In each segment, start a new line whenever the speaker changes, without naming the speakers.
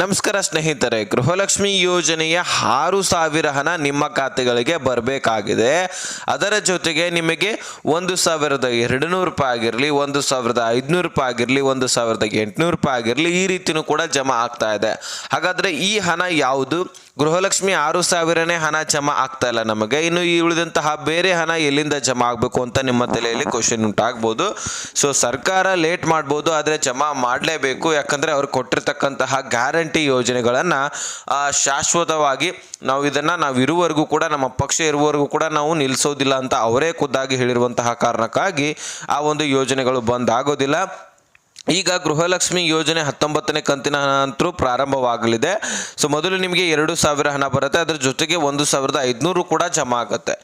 ನಮಸ್ಕಾರ ಸ್ನೇಹಿತರೆ, ಗೃಹಲಕ್ಷ್ಮಿ ಯೋಜನೆಯ ಆರು ಸಾವಿರ ಹಣ ನಿಮ್ಮ ಖಾತೆಗಳಿಗೆ ಬರಬೇಕಾಗಿದೆ. ಅದರ ಜೊತೆಗೆ ನಿಮಗೆ ಒಂದು ಸಾವಿರದ ಎರಡು ನೂರು ರೂಪಾಯಿ ಆಗಿರಲಿ, ಒಂದು ಸಾವಿರದ ಐದುನೂರು ರೂಪಾಯಿ ಆಗಿರಲಿ, ಒಂದು ಸಾವಿರದ ಎಂಟುನೂರು ರೂಪಾಯಿ ಆಗಿರಲಿ ಈ ರೀತಿಯೂ ಕೂಡ ಜಮಾ ಆಗ್ತಾ ಇದೆ. ಹಾಗಾದರೆ ಈ ಹಣ ಯಾವುದು? ಗೃಹಲಕ್ಷ್ಮಿ ಆರು ಸಾವಿರನೇ ಹಣ ಜಮಾ ಆಗ್ತಾ ಇಲ್ಲ ನಮಗೆ. ಇನ್ನು ಈ ಉಳಿದಂತಹ ಬೇರೆ ಹಣ ಎಲ್ಲಿಂದ ಜಮಾ ಆಗಬೇಕು ಅಂತ ನಿಮ್ಮ ತಲೆಯಲ್ಲಿ ಕ್ವಶನ್ ಉಂಟಾಗ್ಬೋದು. ಸೊ ಸರ್ಕಾರ ಲೇಟ್ ಮಾಡ್ಬೋದು, ಆದರೆ ಜಮಾ ಮಾಡಲೇಬೇಕು. ಯಾಕಂದರೆ ಅವ್ರು ಕೊಟ್ಟಿರ್ತಕ್ಕಂತಹ ಗ್ಯಾರಂಟಿ ಯೋಜನೆಗಳನ್ನು ಶಾಶ್ವತವಾಗಿ ನಾವು ಇದನ್ನು ನಾವು ಇರುವವರೆಗೂ ಕೂಡ, ನಮ್ಮ ಪಕ್ಷ ಇರುವವರೆಗೂ ಕೂಡ ನಾವು ನಿಲ್ಲಿಸೋದಿಲ್ಲ ಅಂತ ಅವರೇ ಖುದ್ದಾಗಿ ಹೇಳಿರುವಂತಹ ಕಾರಣಕ್ಕಾಗಿ ಆ ಒಂದು ಯೋಜನೆಗಳು ಬಂದ್ ಆಗೋದಿಲ್ಲ. ಈಗ ಗೃಹಲಕ್ಷ್ಮಿ ಯೋಜನೆ ಹತ್ತೊಂಬತ್ತನೇ ಕಂತಿನ ಹಣ ಅಂತೂ ಪ್ರಾರಂಭವಾಗಲಿದೆ. ಸೊ ಮೊದಲು ನಿಮಗೆ ಎರಡು ಸಾವಿರ ಹಣ ಬರುತ್ತೆ, ಅದರ ಜೊತೆಗೆ ಒಂದು ಸಾವಿರದ ಐದುನೂರು ಕೂಡ ಜಮಾ ಆಗುತ್ತೆ.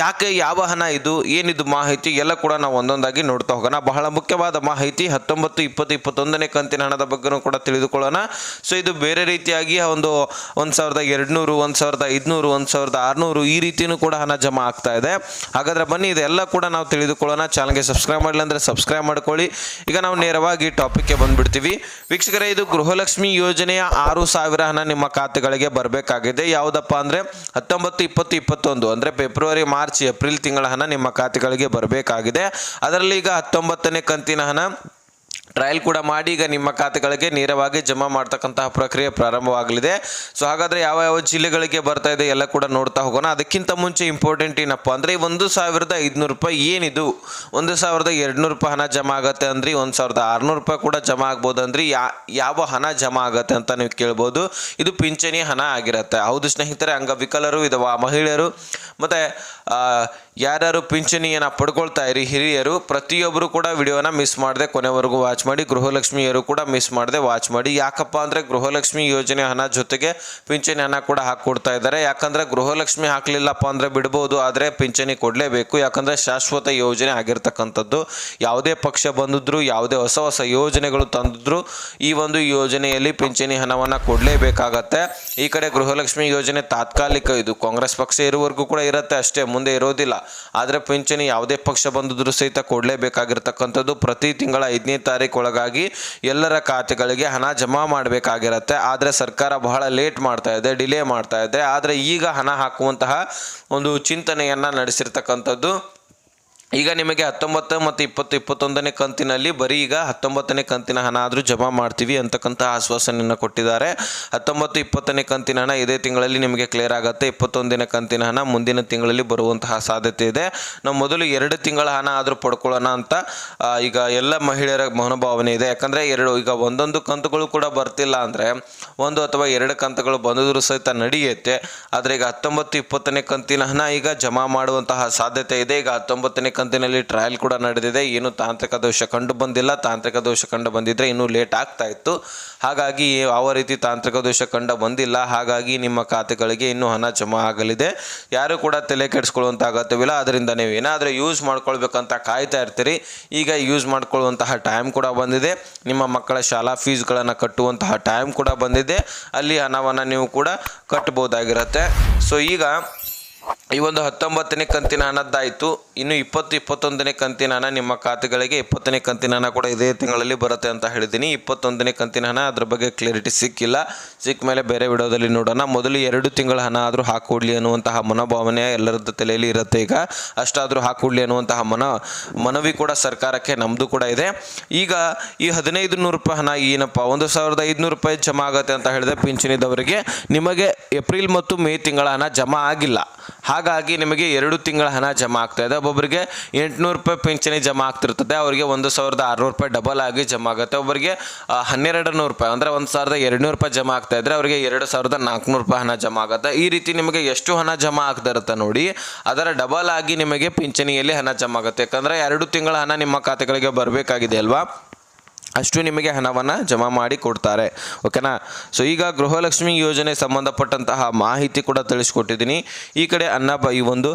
ಯಾಕೆ, ಯಾವ ಹಣ ಇದು, ಏನಿದು ಮಾಹಿತಿ, ಎಲ್ಲ ಕೂಡ ನಾವು ಒಂದೊಂದಾಗಿ ನೋಡ್ತಾ ಹೋಗೋಣ. ಬಹಳ ಮುಖ್ಯವಾದ ಮಾಹಿತಿ, ಹತ್ತೊಂಬತ್ತು, ಇಪ್ಪತ್ತು, ಇಪ್ಪತ್ತೊಂದನೇ ಕಂತಿನ ಹಣದ ಬಗ್ಗೆನೂ ಕೂಡ ತಿಳಿದುಕೊಳ್ಳೋಣ. ಸೊ ಇದು ಬೇರೆ ರೀತಿಯಾಗಿ ಒಂದು ಒಂದು ಸಾವಿರದ ಎರಡುನೂರು, ಒಂದು ಸಾವಿರದ ಐದುನೂರು, ಒಂದು ಸಾವಿರದ ಆರುನೂರು ಈ ರೀತಿಯೂ ಕೂಡ ಹಣ ಜಮಾ ಆಗ್ತಾ ಇದೆ. ಹಾಗಾದ್ರೆ ಬನ್ನಿ, ಇದೆಲ್ಲ ಕೂಡ ನಾವು ತಿಳಿದುಕೊಳ್ಳೋಣ. ಚಾನಲ್ಗೆ ಸಬ್ಸ್ಕ್ರೈಬ್ ಮಾಡಲಿಲ್ಲ ಅಂದರೆ ಸಬ್ಸ್ಕ್ರೈಬ್ ಮಾಡ್ಕೊಳ್ಳಿ. ಈಗ ನಾವು ನೇರವಾಗಿ ಟಾಪಿಕ್ಗೆ ಬಂದ್ಬಿಡ್ತೀವಿ. ವೀಕ್ಷಕರೇ, ಇದು ಗೃಹಲಕ್ಷ್ಮಿ ಯೋಜನೆಯ ಆರು ಸಾವಿರ ಹಣ ನಿಮ್ಮ ಖಾತೆಗಳಿಗೆ ಬರಬೇಕಾಗಿದೆ. ಯಾವುದಪ್ಪ ಅಂದರೆ, ಹತ್ತೊಂಬತ್ತು ಇಪ್ಪತ್ತು ಇಪ್ಪತ್ತೊಂದು, ಅಂದರೆ ಫೆಬ್ರವರಿ ಮಾರ್ಚ್ ಏಪ್ರಿಲ್ ತಿಂಗಳ ಹಣ ನಿಮ್ಮ ಖಾತೆಗಳಿಗೆ ಬರಬೇಕಾಗಿದೆ. ಅದರಲ್ಲಿ ಈಗ ಹತ್ತೊಂಬತ್ತನೇ ಕಂತಿನ ಹಣ ಟ್ರಯಲ್ ಕೂಡ ಮಾಡಿ, ಈಗ ನಿಮ್ಮ ಖಾತೆಗಳಿಗೆ ನೇರವಾಗಿ ಜಮಾ ಮಾಡ್ತಕ್ಕಂತಹ ಪ್ರಕ್ರಿಯೆ ಪ್ರಾರಂಭವಾಗಲಿದೆ. ಸೊ ಹಾಗಾದರೆ ಯಾವ ಯಾವ ಜಿಲ್ಲೆಗಳಿಗೆ ಬರ್ತಾ ಇದೆ ಎಲ್ಲ ಕೂಡ ನೋಡ್ತಾ ಹೋಗೋಣ. ಅದಕ್ಕಿಂತ ಮುಂಚೆ ಇಂಪಾರ್ಟೆಂಟ್ ಏನಪ್ಪ ಅಂದರೆ ಒಂದು ಸಾವಿರದ ಐದುನೂರು ರೂಪಾಯಿ ಏನಿದು? ಒಂದು ಸಾವಿರದ ಎರಡುನೂರು ರೂಪಾಯಿ ಹಣ ಜಮಾ ಆಗುತ್ತೆ ಅಂದ್ರೆ, ಒಂದು ಸಾವಿರದ ಆರುನೂರು ರೂಪಾಯಿ ಕೂಡ ಜಮಾ ಆಗ್ಬೋದು ಅಂದ್ರೆ ಯಾವ ಹಣ ಜಮಾ ಆಗುತ್ತೆ ಅಂತ ನೀವು ಕೇಳ್ಬೋದು. ಇದು ಪಿಂಚಣಿ ಹಣ ಆಗಿರುತ್ತೆ. ಹೌದು ಸ್ನೇಹಿತರೆ, ಅಂಗವಿಕಲರು ಇದಾವ ಮಹಿಳೆಯರು, ಮತ್ತು ಯಾರ್ಯಾರು ಪಿಂಚಣಿಯನ್ನು ಪಡ್ಕೊಳ್ತಾ ಇರಿ, ಹಿರಿಯರು ಪ್ರತಿಯೊಬ್ಬರು ಕೂಡ ವಿಡಿಯೋನ ಮಿಸ್ ಮಾಡದೆ ಕೊನೆವರೆಗೂ ವಾಚ್ ಮಾಡಿ, ಗೃಹಲಕ್ಷ್ಮಿಯರು ಕೂಡ ಮಿಸ್ ಮಾಡದೆ ವಾಚ್ ಮಾಡಿ. ಯಾಕಪ್ಪ ಅಂದರೆ ಗೃಹಲಕ್ಷ್ಮಿ ಯೋಜನೆ ಹಣ ಜೊತೆಗೆ ಪಿಂಚಣಿ ಹಣ ಕೂಡ ಹಾಕ್ಕೊಡ್ತಾ ಇದ್ದಾರೆ. ಯಾಕಂದರೆ ಗೃಹಲಕ್ಷ್ಮಿ ಹಾಕಲಿಲ್ಲಪ್ಪ ಅಂದರೆ ಬಿಡ್ಬೋದು, ಆದರೆ ಪಿಂಚಣಿ ಕೊಡಲೇಬೇಕು. ಯಾಕಂದರೆ ಶಾಶ್ವತ ಯೋಜನೆ ಆಗಿರ್ತಕ್ಕಂಥದ್ದು. ಯಾವುದೇ ಪಕ್ಷ ಬಂದಿದ್ರು, ಯಾವುದೇ ಹೊಸ ಹೊಸ ಯೋಜನೆಗಳು ತಂದಿದ್ರು, ಈ ಒಂದು ಯೋಜನೆಯಲ್ಲಿ ಪಿಂಚಣಿ ಹಣವನ್ನು ಕೊಡಲೇಬೇಕಾಗತ್ತೆ. ಈ ಕಡೆ ಗೃಹಲಕ್ಷ್ಮಿ ಯೋಜನೆ ತಾತ್ಕಾಲಿಕ ಇದು. ಕಾಂಗ್ರೆಸ್ ಪಕ್ಷ ಇರುವವರೆಗೂ ಕೂಡ ಇರುತ್ತೆ, ಅಷ್ಟೇ ಮುಂದೆ ಇರೋದಿಲ್ಲ. ಆದರೆ ಪಿಂಚಣಿ ಯಾವುದೇ ಪಕ್ಷ ಬಂದಿದ್ರು ಸಹಿತ ಕೊಡಲೇಬೇಕಾಗಿರ್ತಕ್ಕಂಥದ್ದು ಪ್ರತಿ ತಿಂಗಳ ಐದನೇ ತಾರೀಕು ಒಳಗಾಗಿ ಎಲ್ಲರ ಖಾತೆಗಳಿಗೆ ಹಣ ಜಮಾ ಮಾಡಬೇಕಾಗಿರತ್ತೆ. ಆದರೆ ಸರ್ಕಾರ ಬಹಳ ಲೇಟ್ ಮಾಡ್ತಾ ಇದೆ, ಡಿಲೇ ಮಾಡ್ತಾ ಇದೆ. ಆದರೆ ಈಗ ಹಣ ಹಾಕುವಂತಹ ಒಂದು ಚಿಂತನೆಯನ್ನು ನಡೆಸಿರ್ತಕ್ಕಂಥದ್ದು ಈಗ ನಿಮಗೆ ಹತ್ತೊಂಬತ್ತು ಮತ್ತು ಇಪ್ಪತ್ತು, ಇಪ್ಪತ್ತೊಂದನೇ ಕಂತಿನಲ್ಲಿ, ಬರೀ ಈಗ ಹತ್ತೊಂಬತ್ತನೇ ಕಂತಿನ ಹಣ ಆದರೂ ಜಮಾ ಮಾಡ್ತೀವಿ ಅಂತಕ್ಕಂಥ ಆಶ್ವಾಸನೆಯನ್ನು ಕೊಟ್ಟಿದ್ದಾರೆ. ಹತ್ತೊಂಬತ್ತು, ಇಪ್ಪತ್ತನೇ ಕಂತಿನ ಹಣ ಇದೇ ತಿಂಗಳಲ್ಲಿ ನಿಮಗೆ ಕ್ಲಿಯರ್ ಆಗುತ್ತೆ. ಇಪ್ಪತ್ತೊಂದನೇ ಕಂತಿನ ಹಣ ಮುಂದಿನ ತಿಂಗಳಲ್ಲಿ ಬರುವಂತಹ ಸಾಧ್ಯತೆ ಇದೆ. ನಾವು ಮೊದಲು ಎರಡು ತಿಂಗಳ ಹಣ ಆದರೂ ಪಡ್ಕೊಳ್ಳೋಣ ಅಂತ ಈಗ ಎಲ್ಲ ಮಹಿಳೆಯರ ಮನೋಭಾವನೆ ಇದೆ. ಯಾಕಂದರೆ ಎರಡು, ಈಗ ಒಂದೊಂದು ಕಂತುಗಳು ಕೂಡ ಬರ್ತಿಲ್ಲ ಅಂದರೆ, ಒಂದು ಅಥವಾ ಎರಡು ಕಂತುಗಳು ಬಂದಿದ್ರು ಸಹಿತ ನಡೆಯುತ್ತೆ. ಆದರೆ ಈಗ ಹತ್ತೊಂಬತ್ತು, ಇಪ್ಪತ್ತನೇ ಕಂತಿನ ಹಣ ಈಗ ಜಮಾ ಮಾಡುವಂತಹ ಸಾಧ್ಯತೆ ಇದೆ. ಈಗ ಹತ್ತೊಂಬತ್ತನೇ ಕಂತಿನಲ್ಲಿ ಟ್ರಯಲ್ ಕೂಡ ನಡೆದಿದೆ. ಏನು ತಾಂತ್ರಿಕ ದೋಷ ಕಂಡು ಬಂದಿಲ್ಲ. ತಾಂತ್ರಿಕ ದೋಷ ಕಂಡು ಬಂದಿದ್ರೆ ಇನ್ನೂ ಲೇಟ್ ಆಗ್ತಾ ಇತ್ತು. ಹಾಗಾಗಿ ಯಾವ ರೀತಿ ತಾಂತ್ರಿಕ ದೋಷ ಕಂಡು ಬಂದಿಲ್ಲ. ಹಾಗಾಗಿ ನಿಮ್ಮ ಖಾತೆಗಳಿಗೆ ಇನ್ನೂ ಹಣ ಜಮಾ ಆಗಲಿದೆ. ಯಾರು ಕೂಡ ತಲೆ ಕೆಡಿಸ್ಕೊಳ್ಳುವಂಥ ಅಗತ್ಯವಿಲ್ಲ. ಅದರಿಂದ ನೀವು ಏನಾದರೂ ಯೂಸ್ ಮಾಡ್ಕೊಳ್ಬೇಕಂತ ಕಾಯ್ತಾ ಇರ್ತೀರಿ. ಈಗ ಯೂಸ್ ಮಾಡ್ಕೊಳ್ಳುವಂತಹ ಟೈಮ್ ಕೂಡ ಬಂದಿದೆ. ನಿಮ್ಮ ಮಕ್ಕಳ ಶಾಲಾ ಫೀಸ್ಗಳನ್ನು ಕಟ್ಟುವಂತಹ ಟೈಮ್ ಕೂಡ ಬಂದಿದೆ. ಅಲ್ಲಿ ಹಣವನ್ನು ನೀವು ಕೂಡ ಕಟ್ಟಬಹುದಾಗಿರುತ್ತೆ ಸೊ ಈಗ ಈ ಒಂದು ಹತ್ತೊಂಬತ್ತನೇ ಕಂತಿನ ಹಣದ್ದಾಯಿತು. ಇನ್ನು ಇಪ್ಪತ್ತು, ಇಪ್ಪತ್ತೊಂದನೇ ಕಂತಿನ ಹಣ ನಿಮ್ಮ ಖಾತೆಗಳಿಗೆ, ಇಪ್ಪತ್ತನೇ ಕಂತಿನ ಹಣ ಕೂಡ ಇದೇ ತಿಂಗಳಲ್ಲಿ ಬರುತ್ತೆ ಅಂತ ಹೇಳಿದ್ದೀನಿ. ಇಪ್ಪತ್ತೊಂದನೇ ಕಂತಿನ ಹಣ ಅದ್ರ ಬಗ್ಗೆ ಕ್ಲಾರಿಟಿ ಸಿಕ್ಕಿಲ್ಲ. ಸಿಕ್ಕ ಮೇಲೆ ಬೇರೆ ವಿಡಿಯೋದಲ್ಲಿ ನೋಡೋಣ. ಮೊದಲು ಎರಡು ತಿಂಗಳ ಹಣ ಆದರೂ ಹಾಕೊಡ್ಲಿ ಅನ್ನುವಂತಹ ಮನೋಭಾವನೆ ಎಲ್ಲರದ್ದು ತಲೆಯಲ್ಲಿ ಇರುತ್ತೆ ಈಗ. ಅಷ್ಟಾದರೂ ಹಾಕೊಡ್ಲಿ ಅನ್ನುವಂತಹ ಮನ, ಮನವಿ ಕೂಡ ಸರ್ಕಾರಕ್ಕೆ ನಮ್ಮದು ಕೂಡ ಇದೆ. ಈಗ ಈ ಹದಿನೈದು ನೂರು ರೂಪಾಯಿ ಹಣ ಏನಪ್ಪ? ಒಂದು ಸಾವಿರದ ಐದುನೂರು ರೂಪಾಯಿ ಜಮಾ ಆಗುತ್ತೆ ಅಂತ ಹೇಳಿದೆ ಪಿಂಚಣಿದವರಿಗೆ ನಿಮಗೆ ಏಪ್ರಿಲ್ ಮತ್ತು ಮೇ ತಿಂಗಳ ಹಣ ಜಮಾ ಆಗಿಲ್ಲ. ಹಾಗಾಗಿ ನಿಮಗೆ ಎರಡು ತಿಂಗಳ ಹಣ ಜಮಾ ಇದೆ. ಒಬ್ಬೊಬ್ಬರಿಗೆ ಎಂಟುನೂರು ರೂಪಾಯಿ ಪಿಂಚಣಿ ಜಮಾ ಆಗ್ತಿರ್ತದೆ. ಅವರಿಗೆ ಒಂದು ಸಾವಿರದ ಆರುನೂರು ರೂಪಾಯಿ ಡಬಲ್ ಆಗಿ ಜಮಾ ಆಗುತ್ತೆ. ಒಬ್ಬರಿಗೆ ಹನ್ನೆರಡು ನೂರು ರೂಪಾಯಿ, ಅಂದರೆ ಒಂದು ಸಾವಿರದ ಎರಡುನೂರು ರೂಪಾಯಿ ಜಮಾ ಆಗ್ತಾ ಇದ್ರೆ ಅವರಿಗೆ ಎರಡು ಸಾವಿರದ ನಾಲ್ಕುನೂರು ರೂಪಾಯಿ ಹಣ ಜಮಾ ಆಗುತ್ತೆ. ಈ ರೀತಿ ನಿಮಗೆ ಎಷ್ಟು ಹಣ ಜಮಾ ಆಗ್ತಾ ಇರುತ್ತೆ ನೋಡಿ, ಅದರ ಡಬಲ್ ಆಗಿ ನಿಮಗೆ ಪಿಂಚಣಿಯಲ್ಲಿ ಹಣ ಜಮಾ ಆಗುತ್ತೆ. ಯಾಕಂದರೆ ಎರಡು ತಿಂಗಳ ಹಣ ನಿಮ್ಮ ಖಾತೆಗಳಿಗೆ ಬರಬೇಕಾಗಿದೆ ಅಲ್ವಾ? ಅಷ್ಟು ನಿಮಗೆ ಹಣವನ್ನು ಜಮಾ ಮಾಡಿ ಕೊಡ್ತಾರೆ. ಓಕೆನಾ? ಸೊ ಈಗ ಗೃಹಲಕ್ಷ್ಮಿ ಯೋಜನೆ ಸಂಬಂಧಪಟ್ಟಂತಹ ಮಾಹಿತಿ ಕೂಡ ತಿಳಿಸ್ಕೊಟ್ಟಿದ್ದೀನಿ. ಈ ಕಡೆ ಅನ್ನ ಈ ಒಂದು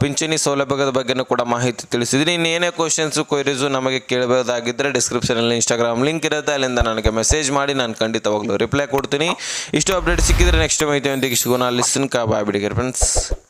ಪಿಂಚಣಿ ಸೌಲಭ್ಯದ ಬಗ್ಗೆನೂ ಕೂಡ ಮಾಹಿತಿ ತಿಳಿಸಿದ್ದೀನಿ. ಇನ್ನೇನೇ ಕ್ವಶನ್ಸು ಕ್ವೈರೀಸು ನಮಗೆ ಕೇಳಬಹುದಾಗಿದ್ದರೆ ಡಿಸ್ಕ್ರಿಪ್ಷನಲ್ಲಿ ಇನ್ಸ್ಟಾಗ್ರಾಮ್ ಲಿಂಕ್ ಇರುತ್ತೆ. ಅಲ್ಲಿಂದ ನನಗೆ ಮೆಸೇಜ್ ಮಾಡಿ ನಾನು ಖಂಡಿತವಾಗ್ಲೂ ರಿಪ್ಲೈ ಕೊಡ್ತೀನಿ. ಇಷ್ಟು ಅಪ್ಡೇಟ್ ಸಿಕ್ಕಿದ್ರೆ ನೆಕ್ಸ್ಟ್ ಮಾಹಿತಿಯೊಂದಿಗೆ ಸಿಗೋಣ. ಲಿಸನ್ ಕಾ ಬಾಯ್ ಬಿಡಿಗೆ ಫ್ರೆಂಡ್ಸ್